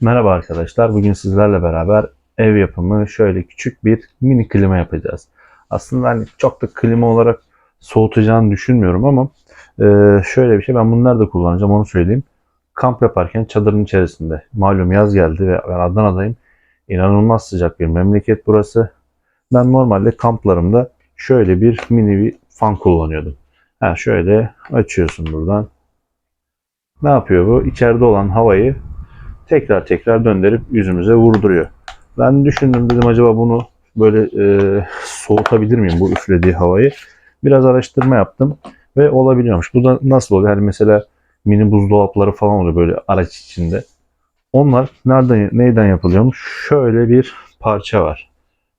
Merhaba arkadaşlar. Bugün sizlerle beraber ev yapımı şöyle küçük bir mini klima yapacağız. Aslında hani çok da klima olarak soğutacağını düşünmüyorum ama e, şöyle bir şey ben bunları da kullanacağım onu söyleyeyim. Kamp yaparken çadırın içerisinde. Malum yaz geldi ve ben Adana'dayım. İnanılmaz sıcak bir memleket burası. Ben normalde kamplarımda şöyle bir mini bir fan kullanıyordum. Ha şöyle açıyorsun buradan. Ne yapıyor bu? İçeride olan havayı tekrar tekrar döndürüp yüzümüze vurduruyor. Ben düşündüm dedim acaba bunu böyle e, soğutabilir miyim bu üflediği havayı? Biraz araştırma yaptım ve olabiliyormuş. Bu da nasıl oluyor? Yani mesela mini buzdolapları falan oluyor böyle araç içinde. Onlar nereden neyden yapılıyormuş? Şöyle bir parça var.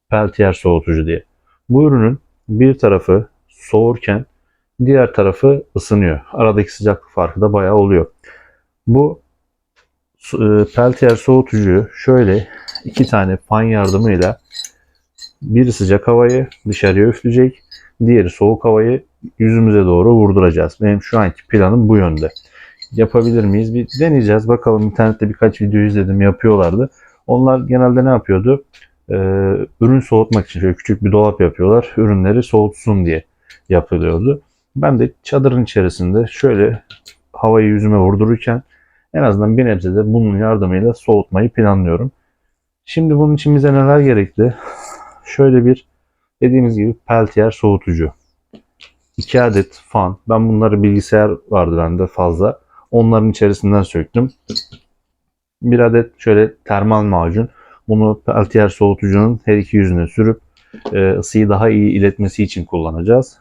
Peltier soğutucu diye. Bu ürünün bir tarafı soğurken diğer tarafı ısınıyor. Aradaki sıcaklık farkı da bayağı oluyor. Bu Peltier soğutucuyu şöyle iki tane fan yardımıyla bir sıcak havayı dışarıya üfleyecek, diğeri soğuk havayı yüzümüze doğru vurduracağız. Benim şu anki planım bu yönde. Yapabilir miyiz? Bir deneyeceğiz. Bakalım internette birkaç video izledim yapıyorlardı. Onlar genelde ne yapıyordu? Ee, ürün soğutmak için şöyle küçük bir dolap yapıyorlar. Ürünleri soğutsun diye yapılıyordu. Ben de çadırın içerisinde şöyle havayı yüzüme vurdururken en azından bir nebze de bunun yardımıyla soğutmayı planlıyorum. Şimdi bunun için bize neler gerekli? Şöyle bir dediğimiz gibi peltiyer soğutucu. 2 adet fan. Ben bunları bilgisayar vardı bende fazla. Onların içerisinden söktüm. Bir adet şöyle termal macun. Bunu peltiyer soğutucunun her iki yüzüne sürüp e, ısıyı daha iyi iletmesi için kullanacağız.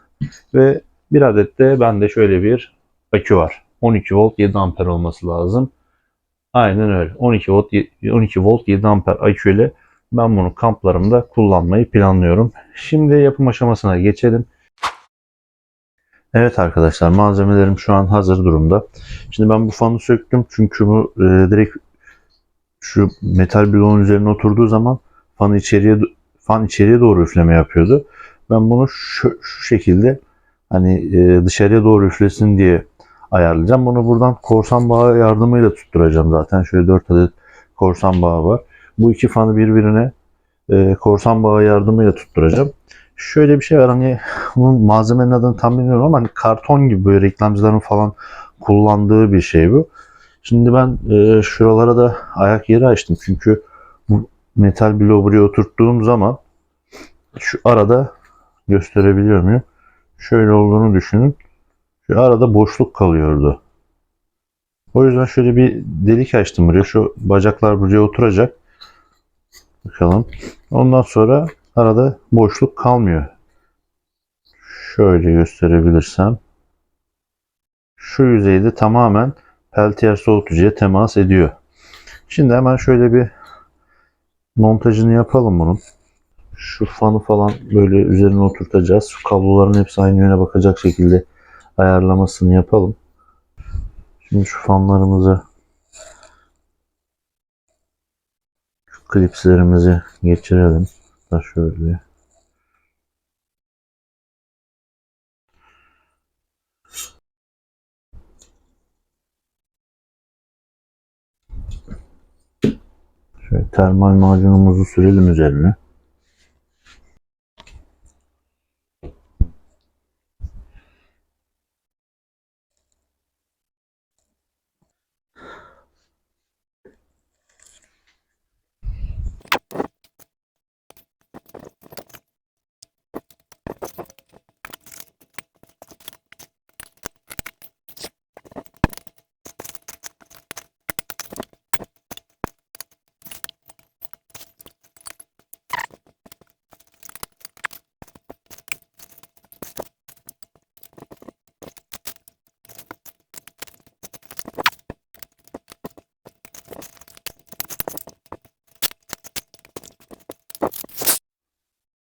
Ve bir adet de bende şöyle bir akü var. 12 volt 7 amper olması lazım. Aynen öyle. 12 volt 12 volt 7 amper akü ile ben bunu kamplarımda kullanmayı planlıyorum. Şimdi yapım aşamasına geçelim. Evet arkadaşlar malzemelerim şu an hazır durumda. Şimdi ben bu fanı söktüm çünkü bu e, direkt şu metal bloğun üzerine oturduğu zaman fan içeriye fan içeriye doğru üfleme yapıyordu. Ben bunu şu, şu şekilde hani e, dışarıya doğru üflesin diye ayarlayacağım. Bunu buradan korsan bağı yardımıyla tutturacağım zaten. Şöyle 4 adet korsan bağı var. Bu iki fanı birbirine e, korsan bağı yardımıyla tutturacağım. Şöyle bir şey var hani bunun malzemenin adını tam bilmiyorum ama hani karton gibi böyle reklamcıların falan kullandığı bir şey bu. Şimdi ben e, şuralara da ayak yeri açtım. Çünkü bu metal bloğu buraya oturttuğum zaman şu arada gösterebiliyor muyum? Şöyle olduğunu düşünün. Şu arada boşluk kalıyordu. O yüzden şöyle bir delik açtım buraya. Şu bacaklar buraya oturacak. Bakalım. Ondan sonra arada boşluk kalmıyor. Şöyle gösterebilirsem. Şu yüzeyde tamamen peltiyer soğutucuya temas ediyor. Şimdi hemen şöyle bir montajını yapalım bunun. Şu fanı falan böyle üzerine oturtacağız. Şu kabloların hepsi aynı yöne bakacak şekilde ayarlamasını yapalım. Şimdi şu fanlarımızı şu klipslerimizi geçirelim. Da şöyle. Şöyle termal macunumuzu sürelim üzerine.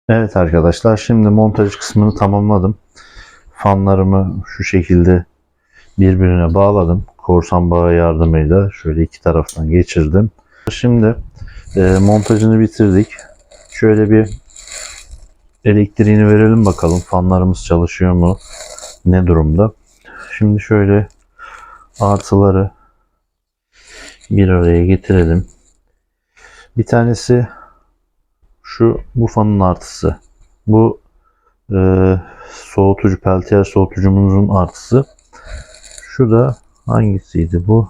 Evet arkadaşlar şimdi montaj kısmını tamamladım. Fanlarımı şu şekilde birbirine bağladım. Korsan bağı yardımıyla şöyle iki taraftan geçirdim. Şimdi e, montajını bitirdik. Şöyle bir elektriğini verelim bakalım. Fanlarımız çalışıyor mu? Ne durumda? Şimdi şöyle artıları bir araya getirelim. Bir tanesi şu bu fanın artısı. Bu e, soğutucu, peltiyer soğutucumuzun artısı. Şu da hangisiydi bu?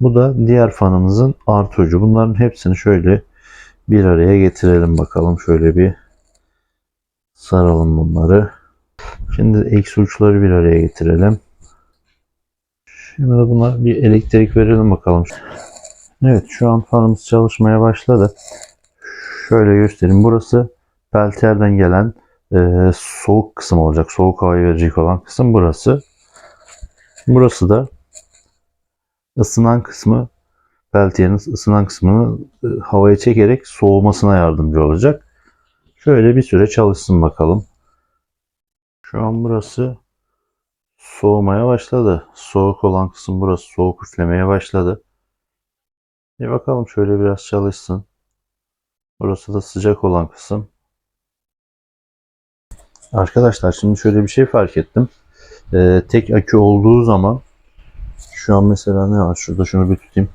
Bu da diğer fanımızın artı ucu. Bunların hepsini şöyle bir araya getirelim bakalım. Şöyle bir saralım bunları. Şimdi eksi uçları bir araya getirelim. Şimdi de buna bir elektrik verelim bakalım. Evet şu an fanımız çalışmaya başladı. Şöyle göstereyim. Burası peltiyerden gelen e, soğuk kısım olacak. Soğuk havayı verecek olan kısım burası. Burası da ısınan kısmı peltiyerin ısınan kısmını e, havaya çekerek soğumasına yardımcı olacak. Şöyle bir süre çalışsın bakalım. Şu an burası soğumaya başladı. Soğuk olan kısım burası. Soğuk üflemeye başladı. Bir bakalım şöyle biraz çalışsın. Burası da sıcak olan kısım. Arkadaşlar şimdi şöyle bir şey fark ettim. Ee, tek akü olduğu zaman şu an mesela ne var? Şurada şunu bir tutayım.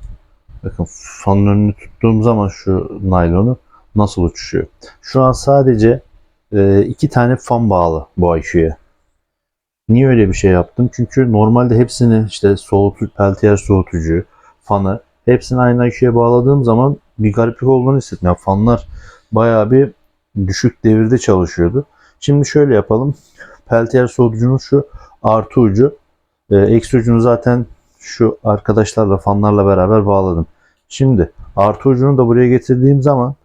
Bakın fanın önünü tuttuğum zaman şu naylonu nasıl uçuşuyor. Şu an sadece e, iki tane fan bağlı bu aküye. Niye öyle bir şey yaptım? Çünkü normalde hepsini işte soğutucu, peltiyer soğutucu, fanı hepsini aynı aküye bağladığım zaman bir gariplik olduğunu hissettim. Yani fanlar bayağı bir düşük devirde çalışıyordu. Şimdi şöyle yapalım. Peltiyer soğutucunun şu artı ucu, e, eksi ucunu zaten şu arkadaşlarla fanlarla beraber bağladım. Şimdi artı ucunu da buraya getirdiğim zaman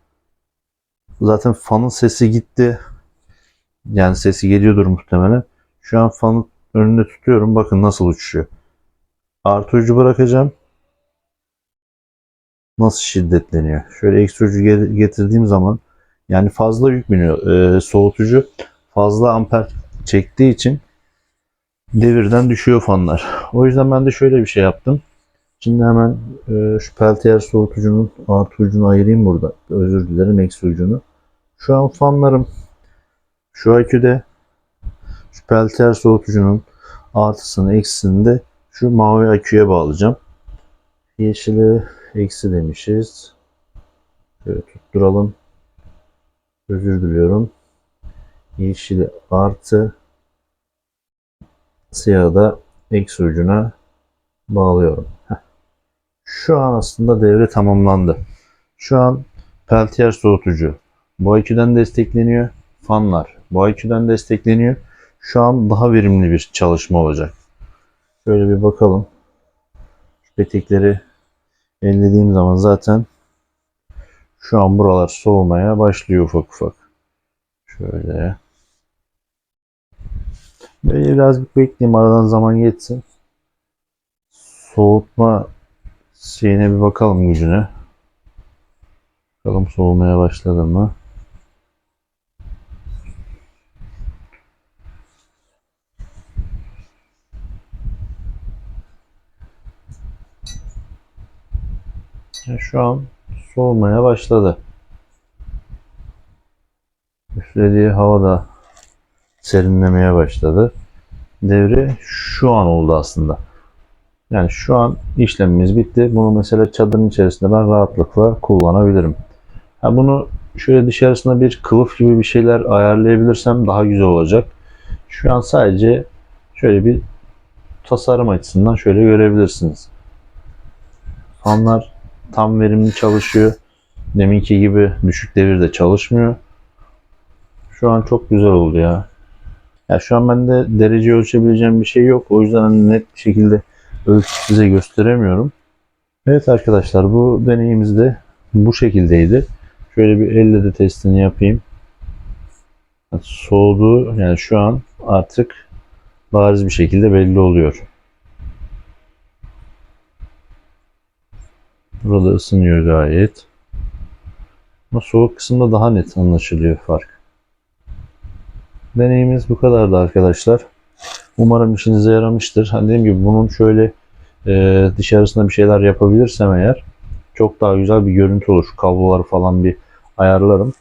zaten fanın sesi gitti. Yani sesi geliyordur muhtemelen. Şu an fanın önünde tutuyorum. Bakın nasıl uçuşuyor. Artı ucu bırakacağım. Nasıl şiddetleniyor. Şöyle eksi ucu ge- getirdiğim zaman yani fazla yük biniyor. Ee, soğutucu fazla amper çektiği için devirden düşüyor fanlar. O yüzden ben de şöyle bir şey yaptım. Şimdi hemen e, şu peltiyer soğutucunun artı ucunu ayırayım burada. Özür dilerim eksi ucunu. Şu an fanlarım şu aküde şu peltiyer soğutucunun artısını eksisini de şu mavi aküye bağlayacağım. Yeşili eksi demişiz. Şöyle tutturalım. Özür diliyorum. Yeşili artı siyahı da eksi ucuna bağlıyorum. Heh. Şu an aslında devre tamamlandı. Şu an peltiyer soğutucu bu aküden destekleniyor. Fanlar bu aküden destekleniyor. Şu an daha verimli bir çalışma olacak. Şöyle bir bakalım. Şu petekleri ellediğim zaman zaten şu an buralar soğumaya başlıyor ufak ufak. Şöyle. Böyle biraz bekleyeyim aradan zaman geçsin. Soğutma şeyine bir bakalım gücüne. Bakalım soğumaya başladı mı? Şu an soğumaya başladı. Üflediği hava da serinlemeye başladı. Devre şu an oldu aslında. Yani şu an işlemimiz bitti. Bunu mesela çadırın içerisinde ben rahatlıkla kullanabilirim. Ha bunu şöyle dışarısına bir kılıf gibi bir şeyler ayarlayabilirsem daha güzel olacak. Şu an sadece şöyle bir tasarım açısından şöyle görebilirsiniz. Fanlar tam verimli çalışıyor. Deminki gibi düşük devirde çalışmıyor. Şu an çok güzel oldu ya. Ya şu an bende derece ölçebileceğim bir şey yok. O yüzden hani net bir şekilde ölçüp size gösteremiyorum. Evet arkadaşlar bu deneyimiz de bu şekildeydi. Şöyle bir elle de testini yapayım. Soğudu yani şu an artık bariz bir şekilde belli oluyor. Burada ısınıyor gayet. Ama soğuk kısımda daha net anlaşılıyor fark. Deneyimiz bu kadardı arkadaşlar. Umarım işinize yaramıştır. Hani dediğim gibi bunun şöyle e, dışarısında bir şeyler yapabilirsem eğer çok daha güzel bir görüntü olur. Kabloları falan bir ayarlarım.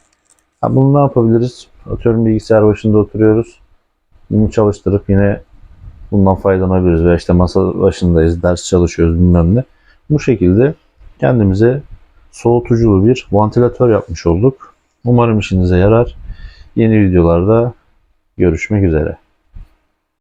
Ha, bunu ne yapabiliriz? Atıyorum bilgisayar başında oturuyoruz. Bunu çalıştırıp yine bundan faydalanabiliriz. Veya işte masa başındayız, ders çalışıyoruz bilmem ne. Bu şekilde kendimize soğutuculu bir vantilatör yapmış olduk. Umarım işinize yarar. Yeni videolarda görüşmek üzere.